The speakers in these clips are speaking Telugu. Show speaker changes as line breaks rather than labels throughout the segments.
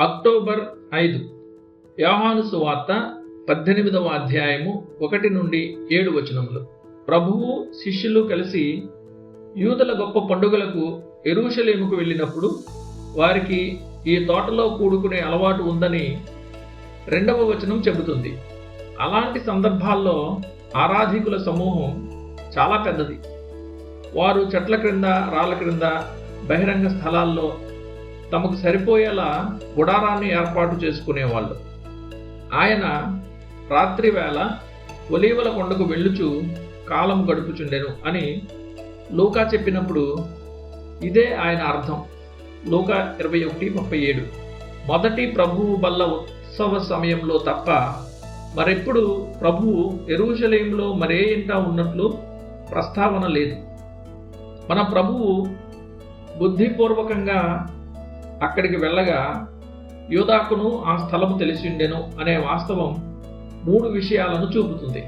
అక్టోబర్ ఐదు. యోహాను సువార్త పద్దెనిమిదవ అధ్యాయము ఒకటి నుండి ఏడు వచనములు. ప్రభువు శిష్యులు కలిసి యూదుల గొప్ప పండుగలకు ఎరుషలేముకు వెళ్ళినప్పుడు వారికి ఈ తోటలో కూడుకునే అలవాటు ఉందని రెండవ వచనం చెబుతుంది. అలాంటి సందర్భాల్లో ఆరాధికుల సమూహం చాలా పెద్దది. వారు చెట్ల క్రింద రాళ్ళ క్రింద బహిరంగ స్థలాల్లో తమకు సరిపోయేలా గుడారాన్ని ఏర్పాటు చేసుకునేవాళ్ళు. ఆయన రాత్రి వేళ ఒలీవల కొండకు వెళ్ళుచు కాలం గడుపుచుండెను అని లూకా చెప్పినప్పుడు ఇదే ఆయన అర్థం. లూకా ఇరవై ఒకటి ముప్పై ఏడు. మొదటి ప్రభువు బల్ల ఉత్సవ సమయంలో తప్ప మరెప్పుడు ప్రభువు ఎరుషలేంలో మరే ఇంట ఉన్నట్లు ప్రస్తావన లేదు. మన ప్రభువు బుద్ధిపూర్వకంగా అక్కడికి వెళ్ళగా యోధాకును ఆ స్థలము తెలిసిండెను అనే వాస్తవం మూడు విషయాలను చూపుతుంది.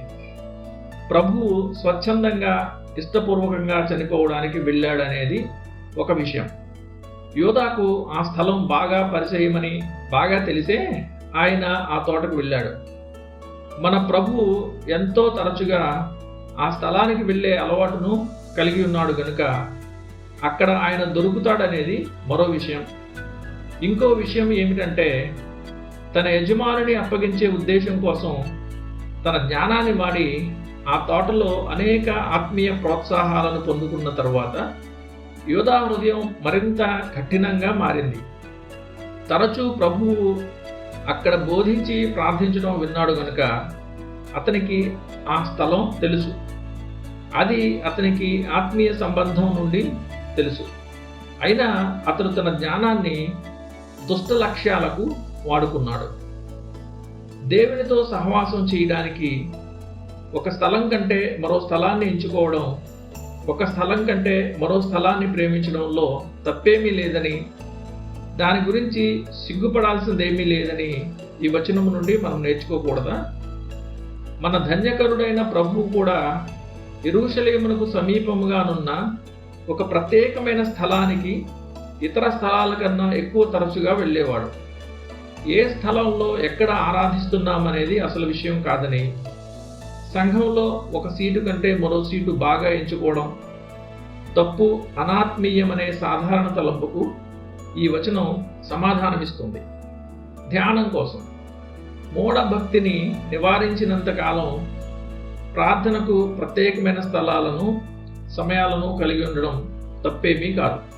ప్రభువు స్వచ్ఛందంగా ఇష్టపూర్వకంగా చనిపోవడానికి వెళ్ళాడనేది ఒక విషయం. యోధాకు ఆ స్థలం బాగా పరిచయమని బాగా తెలిసే ఆయన ఆ తోటకు వెళ్ళాడు. మన ప్రభువు ఎంతో తరచుగా ఆ స్థలానికి వెళ్ళే అలవాటును కలిగి ఉన్నాడు గనుక అక్కడ ఆయన దొరుకుతాడనేది మరో విషయం. ఇంకో విషయం ఏమిటంటే తన యజమానిని అప్పగించే ఉద్దేశం కోసం తన జ్ఞానాన్ని వాడి ఆ తోటలో అనేక ఆత్మీయ ప్రోత్సాహాలను పొందుకున్న తరువాత యోధా హృదయం మరింత కఠినంగా మారింది. తరచూ ప్రభువు అక్కడ బోధించి ప్రార్థించడం విన్నాడు గనుక అతనికి ఆ స్థలం తెలుసు. అది అతనికి ఆత్మీయ సంబంధం నుండి తెలుసు. అయినా అతను తన జ్ఞానాన్ని దుష్ట లక్ష్యాలకు వాడుకున్నాడు. దేవునితో సహవాసం చేయడానికి ఒక స్థలం కంటే మరో స్థలాన్ని ఎంచుకోవడం ఒక స్థలం కంటే మరో స్థలాన్ని ప్రేమించడంలో తప్పేమీ లేదని దాని గురించి సిగ్గుపడాల్సిందేమీ లేదని ఈ వచనం నుండి మనం నేర్చుకోకూడదా? మన ధన్యకరుడైన ప్రభువు కూడా ఎరుషలేమునకు సమీపముగానున్న ఒక ప్రత్యేకమైన స్థలానికి ఇతర స్థలాల కన్నా ఎక్కువ తరచుగా వెళ్ళేవాడు. ఏ స్థలంలో ఎక్కడ ఆరాధిస్తున్నామనేది అసలు విషయం కాదని సంఘంలో ఒక సీటు కంటే మరో సీటు బాగా ఎంచుకోవడం తప్పు అనాత్మీయమనే సాధారణ తలంపుకు ఈ వచనం సమాధానమిస్తుంది. ధ్యానం కోసం. మూఢభక్తిని నివారించినంత కాలం ప్రార్థనకు ప్రత్యేకమైన స్థలాలను సమయాలను కలిగి ఉండడం తప్పేమీ కాదు.